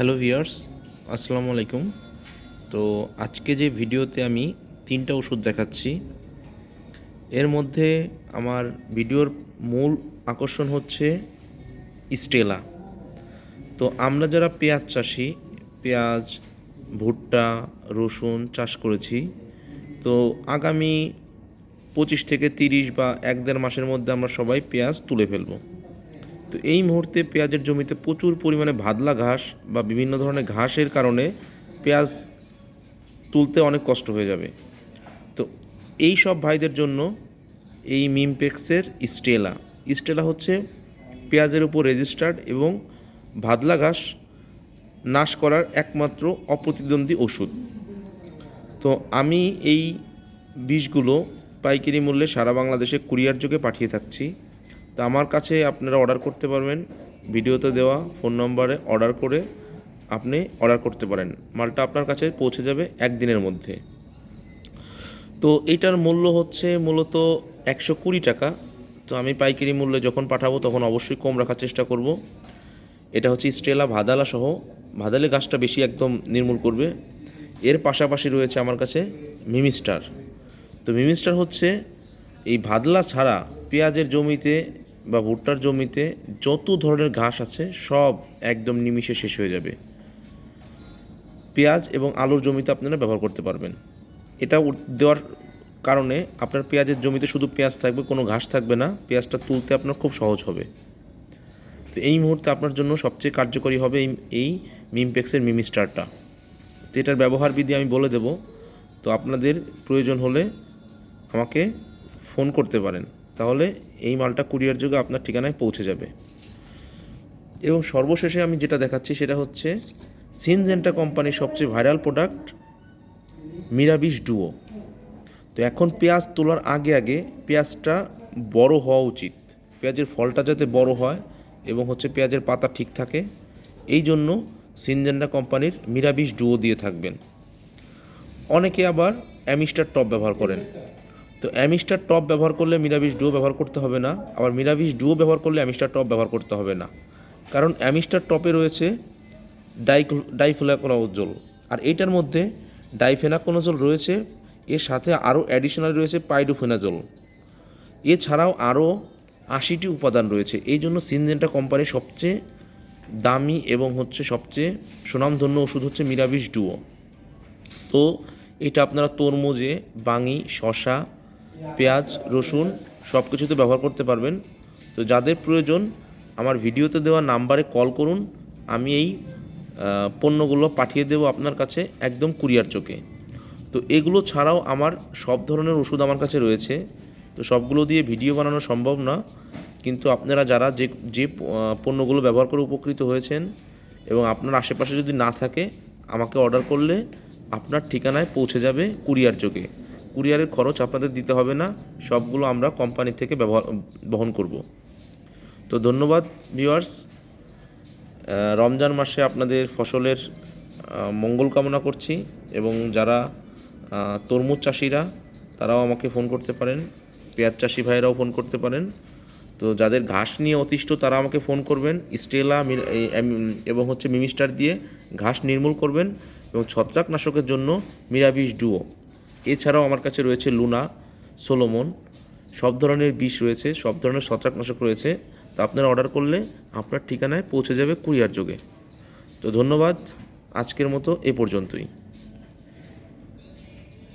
Hello viewers আসসালামু আলাইকুম। তো আজকে যে ভিডিওতে আমি তিনটা ওষুধ দেখাচ্ছি, এর মধ্যে আমার ভিডিওর মূল আকর্ষণ হচ্ছে স্টেলা। তো আমরা যারা পেঁয়াজ চাষি, পেঁয়াজ, ভুট্টা, রসুন চাষ করেছি, তো আগামী পঁচিশ থেকে তিরিশ বা এক দেড় মাসের মধ্যে আমরা সবাই পেঁয়াজ তুলে ফেলব। তো এই মুহূর্তে পেঁয়াজের জমিতে প্রচুর পরিমাণে ভাদলা ঘাস বা বিভিন্ন ধরনের ঘাসের কারণে পেঁয়াজ তুলতে অনেক কষ্ট হয়ে যাবে। তো এই সব ভাইদের জন্য এই মিমপেক্সের স্টেলা। স্টেলা হচ্ছে পেঁয়াজের উপর রেজিস্টার্ড এবং ভাদলা ঘাস নাশ করার একমাত্র অপ্রতিদ্বন্দ্বী ওষুধ। তো আমি এই বীজগুলো পাইকারি মূল্যে সারা বাংলাদেশে কুরিয়ার যোগে পাঠিয়ে থাকছি। তো আমার কাছে আপনারা অর্ডার করতে পারবেন। ভিডিওতে দেওয়া ফোন নম্বরে অর্ডার করে আপনি অর্ডার করতে পারেন। মালটা আপনার কাছে পৌঁছে যাবে একদিনের মধ্যে। তো এইটার মূল্য হচ্ছে মূলত একশো কুড়ি টাকা। তো আমি পাইকারি মূল্যে যখন পাঠাবো তখন অবশ্যই কম রাখার চেষ্টা করব। এটা হচ্ছে স্ট্রেলা ভাদালা সহ। ভাদালে গাছটা বেশি একদম নির্মূল করবে। এর পাশাপাশি রয়েছে আমার কাছে মিমিস্টার তো মিমিস্টার হচ্ছে এই ভাদলা ছাড়া পেঁয়াজের জমিতে বা ভুট্টার জমিতে যত ধরনের ঘাস আছে, সব একদম নিমিষে শেষ হয়ে যাবে। পেঁয়াজ এবং আলুর জমিতে আপনারা ব্যবহার করতে পারবেন। এটা দেওয়ার কারণে আপনার পেঁয়াজের জমিতে শুধু পেঁয়াজ থাকবে, কোনো ঘাস থাকবে না। পেঁয়াজটা তুলতে আপনার খুব সহজ হবে। তো এই মুহূর্তে আপনার জন্য সবচেয়ে কার্যকরী হবে এই এই মিমপেক্সের মিমিস্টারটা তো এটার ব্যবহার বিধি আমি বলে দেব। তো আপনাদের প্রয়োজন হলে আমাকে ফোন করতে পারেন। তাহলে এই মালটা কুরিয়ার যোগে আপনার ঠিকানায় পৌঁছে যাবে। এবং সর্বশেষে আমি যেটা দেখাচ্ছি সেটা হচ্ছে সিনজেন্টা কোম্পানির সবচেয়ে ভাইরাল প্রোডাক্ট মিরাবিশ ডুও তো এখন পেঁয়াজ তোলার আগে আগে পেঁয়াজটা বড় হওয়া উচিত। পেঁয়াজের ফলটা যাতে বড় হয় এবং হচ্ছে পেঁয়াজের পাতা ঠিক থাকে, এই জন্য সিনজেন্ডা কোম্পানির মিরাবিশ ডুও দিয়ে থাকবেন। অনেকে আবার অ্যামিস্টার টপ ব্যবহার করেন। তো অ্যামিস্টার টপ ব্যবহার করলে মিরাবিশ ডুও ব্যবহার করতে হবে না, আবার মিরাবিশ ডুও ব্যবহার করলে অ্যামিস্টার টপ ব্যবহার করতে হবে না। কারণ অ্যামিস্টার টপে রয়েছে ডাই ডাইফ্লাকোনোজল আর এইটার মধ্যে ডাইফেনাকোনোজল রয়েছে, এর সাথে আরও অ্যাডিশনাল রয়েছে পাইডোফেনাজল এছাড়াও আরও আশিটি উপাদান রয়েছে, এই জন্য সিনজেন্টা কোম্পানির সবচেয়ে দামি এবং হচ্ছে সবচেয়ে সুনামধন্য ওষুধ হচ্ছে মিরাবিশ ডুও তো এটা আপনারা তরমুজে, বাঙি শশা পেঁয়াজ, রসুন সব কিছুতে ব্যবহার করতে পারবেন। তো যাদের প্রয়োজন, আমার ভিডিওতে দেওয়া নাম্বারে কল করুন। আমি এই পণ্যগুলো পাঠিয়ে দেবো আপনার কাছে একদম কুরিয়ার চোখে। তো এগুলো ছাড়াও আমার সব ধরনের ওষুধ আমার কাছে রয়েছে। তো সবগুলো দিয়ে ভিডিও বানানো সম্ভব না। কিন্তু আপনারা যারা যে যে পণ্যগুলো ব্যবহার করে উপকৃত হয়েছেন এবং আপনার আশেপাশে যদি না থাকে, আমাকে অর্ডার করলে আপনার ঠিকানায় পৌঁছে যাবে কুরিয়ার যোগে কুরিয়ারের খরচ আপনাদের দিতে হবে না, সবগুলো আমরা কোম্পানি থেকে ব্যবহার, বহন করব। তো ধন্যবাদ ভিউয়ার্স রমজান মাসে আপনাদের ফসলের মঙ্গল কামনা করছি এবং যারা তরমুজ চাষিরা, তারাও আমাকে ফোন করতে পারেন, পেঁয়াজ চাষি ভাইয়েরাও ফোন করতে পারেন। তো যাদের ঘাস নিয়ে অতিষ্ঠ, তারা আমাকে ফোন করবেন, স্টেলা এবং হচ্ছে মিমিস্টার দিয়ে ঘাস নির্মূল করবেন, এবং ছত্রাকনাশকের জন্য মিরাবিশ ডুও এছাড়াও আমার কাছে রয়েছে লুনা, সোলোমন, সব ধরনের বিষ রয়েছে, সব ধরনের ছত্রাকনাশক রয়েছে। তা আপনারা অর্ডার করলে আপনার ঠিকানায় পৌঁছে যাবে কুরিয়ার যোগে। তো ধন্যবাদ, আজকের মতো এ পর্যন্তই।